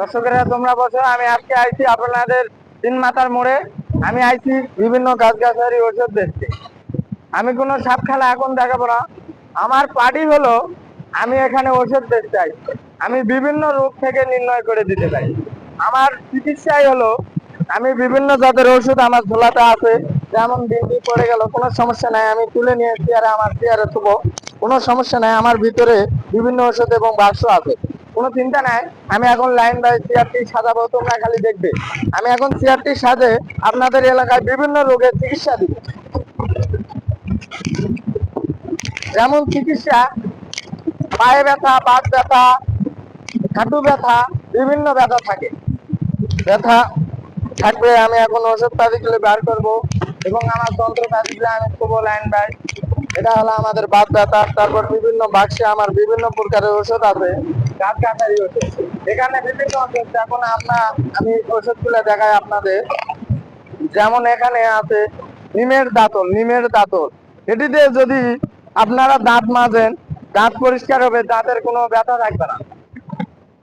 দর্শকেরা, তোমরা বসো, আমি আজকে আইছি আপনাদের তিন মাথার মোড়ে। আমি আইছি বিভিন্ন গাছগাছালি ওষুধ দেখতে। আমি কোনো সাপ খেলা এখন দেখাবো না। আমার পার্টি হলো, আমি এখানে ওষুধ দেখতে চাই আমি বিভিন্ন রোগ থেকে নির্ণয় করে দিতে চাই আমার চিকিৎসাই হলো, আমি বিভিন্ন জাতের ওষুধ আমার ঝোলাতে আছে। যেমন বিন্দি পড়ে গেল, কোনো সমস্যা নাই, আমি তুলে নিয়ে চেয়ারে আমার চেয়ারে থুবো। কোনো সমস্যা নাই, আমার ভিতরে বিভিন্ন ওষুধ এবং বাক্স আছে। কোনো চিন্তা নাই। আমি এখন লাইন বাই চেয়ারটি সাজাবো তোমরা খালি দেখবে। আমি এখন চেয়ারটি সাজে আপনাদের এলাকায় বিভিন্ন রোগের চিকিৎসা দিব। যেমন চিকিৎসা, পায়ে ব্যথা বাত ব্যথা হাঁটু ব্যথা, বিভিন্ন ব্যথা থাকে। ব্যথা থাকবে আমি এখন ওষুধ পাতিগুলো বার করব এবং আমার যন্ত্রপাতিগুলো আমি খুব লাইন বাই। এটা হলো আমাদের বাত ব্যথা, তারপর বিভিন্ন বাক্সে আমার বিভিন্ন প্রকারের ওষুধ আছে। গাছ ওষুধ এখানে বিভিন্ন আপনার আমি ওষুধগুলো দেখাই আপনাদের। যেমন এখানে আছে নিমের দাঁতল নিমের দাঁতল। এটিতে যদি আপনারা দাঁত মাজেন, দাঁত পরিষ্কার হবে, দাঁতের কোনো ব্যথা থাকবে না।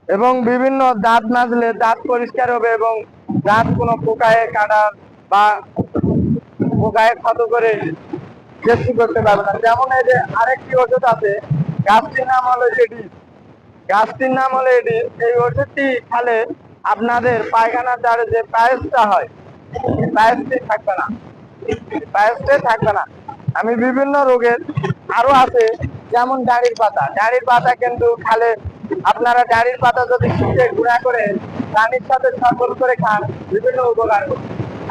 এবং বিভিন্ন দাঁত মাজলে দাঁত পরিষ্কার হবে এবং দাঁত কোনো পোকায় কাটার বা পোকায় ক্ষত করে করতে পারবে না। যেমন এই যে আরেকটি ওষুধ আছে, গাছটির নাম হলো এটি গাছটির নাম হলো এটি এই ওষুধটি খালে আপনাদের পায়খানার দ্বারে যে পায়েসটা হয় পায়েসটি থাকবে না। পায়েসটাই থাকবে না। আমি বিভিন্ন রোগের আরও আছে, যেমন ডাড়ির পাতা। ডাড়ির পাতা কিন্তু খালে আপনারা ডাড়ির পাতা যদি শুকিয়ে গুঁড়া করে পানির সাথে সকল করে খান, বিভিন্ন উপকার।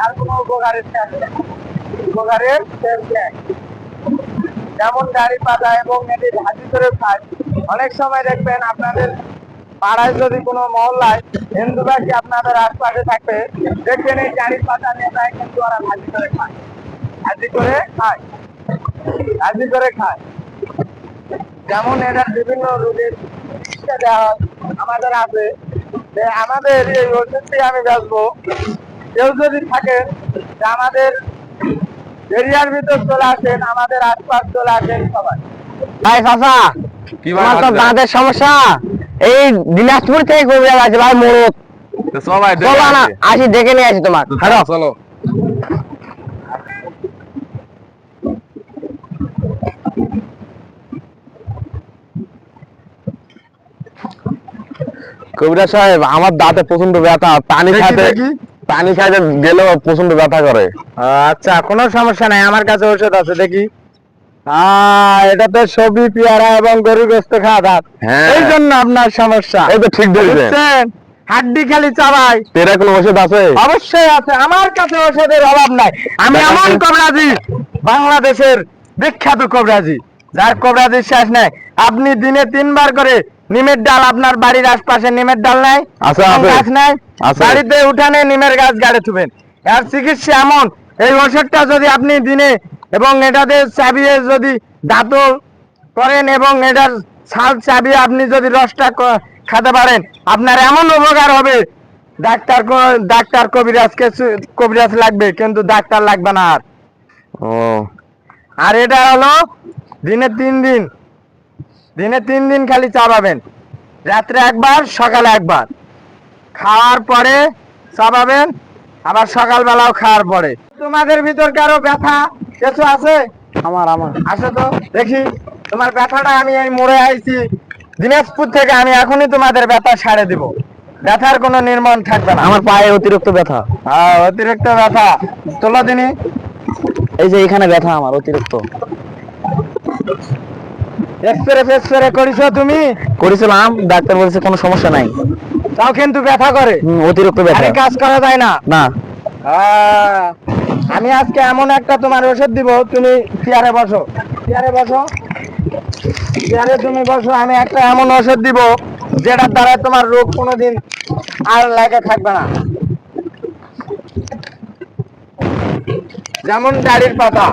আর কোনো উপকারের শেষ। উপকারের শেষ যেমন ডাড়ি পাতা এবং এটি ভাজি করে খায় অনেক সময় দেখবেন আপনাদের পাড়ায় যদি কোনো মহল্লায় হিন্দুবাসী আপনাদের আশপাশে থাকবে, দেখবেন এই ডাড়ি পাতা নেতায় কিন্তু ওরা ভাজি করে খায়। ভাজি করে খায়। ভাজি করে খায়। যেমন এটার বিভিন্ন রোগের চিকিৎসা দেওয়া হয়। আমাদের আছে। যে আমাদের এই ওষুধটি আমি বেচবো। কেউ যদি থাকে, যে আমাদের এরিয়ার ভিতর চলে আসেন, আমাদের আশপাশ চলে আসেন সবাই। ভাই ভাই তোমার তো দাঁতের সমস্যা। এই দিনাজপুর থেকে কবিরা আছে ভাই মোড়ক। সবাই চলো না আসি। আসি দেখে নিয়ে আসি তোমার। তো চলো। কবিরা সাহেব আমার দাঁতে প্রচণ্ড ব্যথা। পানি দেখি। পানি খাইতে গেলেও প্রচণ্ড ব্যথা করে। আচ্ছা কোনো সমস্যা নাই আমার কাছে ওষুধ আছে দেখি। এটা তো সবই পেয়ারা এবং গরু গোস্ত খাওয়া দাঁত হ্যাঁ। এই জন্য আপনার সমস্যা। তো ঠিক বুঝছেন? হাড্ডি খালি চাবাই। তেরা কোনো ওষুধ আছে? অবশ্যই আছে। আমার কাছে ওষুধের অভাব নাই। আমি এমন কবরাজি বাংলাদেশের বিখ্যাত কবরাজি যার কবরাজির শেষ নাই। আপনি দিনে তিনবার করে নিমের ডাল আপনার বাড়ির আশপাশে নিমের ডাল নাই? গাছ নাই? বাড়িতে উঠানে নিমের গাছ গাড়ে থুবেন। আর চিকিৎসা এমন। এই ওষুধটা যদি আপনি দিনে এবং এটাতে চাবিয়ে যদি দাঁতল করেন এবং এটার ছাল চাবিয়ে আপনি যদি রসটা খেতে পারেন আপনার এমন উপকার হবে। ডাক্তার ডাক্তার কবিরাজকে কবিরাজ লাগবে কিন্তু ডাক্তার লাগবে না আর। ও। আর এটা হলো দিনে তিন দিন। দিনে তিন দিন খালি চাবাবেন রাত্রে একবার সকালে একবার। খাওয়ার পরে চাবাবেন আবার সকালবেলাও খাওয়ার পরে। তোমাদের ভিতর কারও ব্যথা? কিছু আছে? আমার আমার। আসো তো দেখি। তোমার ব্যথাটা আমি এই মোড়ে আইছি। দিনাজপুর থেকে আমি এখনই তোমাদের ব্যথা সারে দিব। ব্যথার কোনো নির্মাণ থাকবে না। আমার পায়ে অতিরিক্ত ব্যথা। হ্যাঁ অতিরিক্ত ব্যথা। তোলো দিনই এই যে এখানে ব্যথা আমার অতিরিক্ত। এক্সরে ফেক্সরে করিছো তুমি? করেছিলাম ডাক্তার বলেছে কোনো সমস্যা নাই। তাও কিন্তু ব্যথা করে। অতিরিক্ত ব্যথা। কাজ করা যায় না। না। আহ, আমি আজকে এমন একটা তোমার ওষুধ দিব, তুমি চেয়ারে বসো। চেয়ারে বসো। চেয়ারে তুমি বসো, আমি একটা এমন ওষুধ দিব, যেটার দ্বারা তোমার রোগ কোনোদিন আর লাগে থাকবে না। যেমন ডাড়ির পাতা,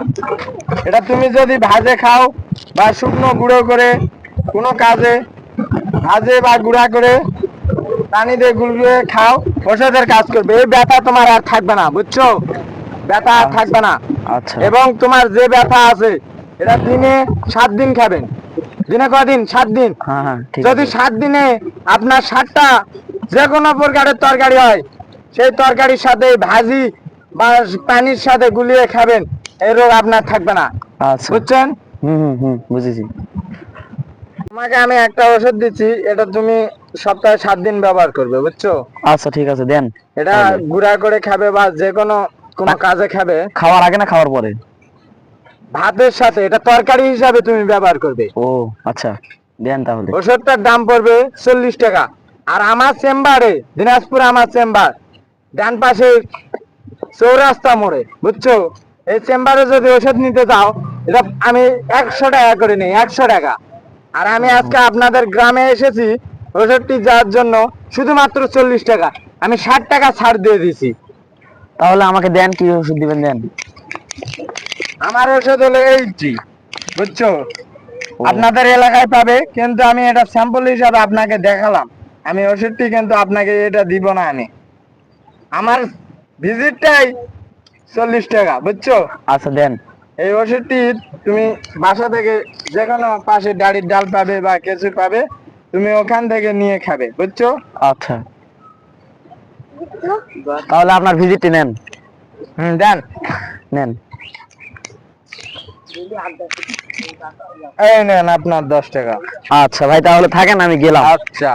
এটা তুমি যদি ভাজে খাও বা শুকনো গুঁড়ো করে কোনো কাজে ভাজে বা গুঁড়া করে পানি দিয়ে গুলিয়ে খাও, ওষুধের কাজ করবে। এই ব্যথা তোমার আর থাকবে না, বুঝছ? ব্যথা থাকবে না। আচ্ছা। এবং তোমার যে ব্যথা আছে এটা দিনে সাত দিন খাবেন। দিনে কদিন সাত দিন। হ্যাঁ হ্যাঁ যদি সাত দিনে আপনার সাতটা যে কোনো প্রকারের তরকারি হয় সেই তরকারির সাথে ভাজি বা পানির সাথে গুলিয়ে খাবেন এই রোগ আপনার থাকবে না। আচ্ছা। বুঝছেন? হুম হুম হুম বুঝেছি। তোমাকে আমি একটা ওষুধ দিচ্ছি এটা তুমি সপ্তাহে সাত দিন ব্যবহার করবে বুঝছ? আচ্ছা ঠিক আছে দেন। এটা। গুঁড়া করে খাবে বা যে কোনো কোনো কাজে খাবে? খাওয়ার আগে না খাওয়ার পরে? ভাতের সাথে এটা তরকারি হিসাবে তুমি ব্যবহার করবে। ও আচ্ছা দেন তাহলে। ওষুধটার দাম পড়বে চল্লিশ টাকা। আর আমার চেম্বারে দিনাজপুর আমার চেম্বার ডান পাশে চৌরাস্তা মোড়ে বুঝছ? এই চেম্বারে যদি ওষুধ নিতে চাও এটা আমি একশো টাকা করে নিই একশো টাকা। আর আমি আজকে আপনাদের গ্রামে এসেছি ওষুধটি যাওয়ার জন্য শুধুমাত্র চল্লিশ টাকা। আমি ষাট টাকা ছাড় দিয়ে দিছি তাহলে আমাকে দেন কি ওষুধ দিবেন দেন। আমার ওষুধ হলো এইটি বুঝছ? আপনাদের এলাকায় পাবে কিন্তু আমি এটা স্যাম্পল হিসাবে আপনাকে দেখালাম। আমি ওষুধটি কিন্তু আপনাকে এটা দিব না আমি। আমার ভিজিটটাই চল্লিশ টাকা বুঝছ? আচ্ছা দেন। এই ওষুধটি তুমি বাসা থেকে যে কোনো পাশে ডাড়ির ডাল পাবে বা কিছু পাবে তুমি ওখান থেকে নিয়ে খাবে বুঝছ? আচ্ছা। তাহলে আপনার ভিজিটটি নেন। হুম দেন। নেন। এই নেন আপনার দশ টাকা। আচ্ছা ভাই তাহলে থাকেন আমি গেলাম। আচ্ছা।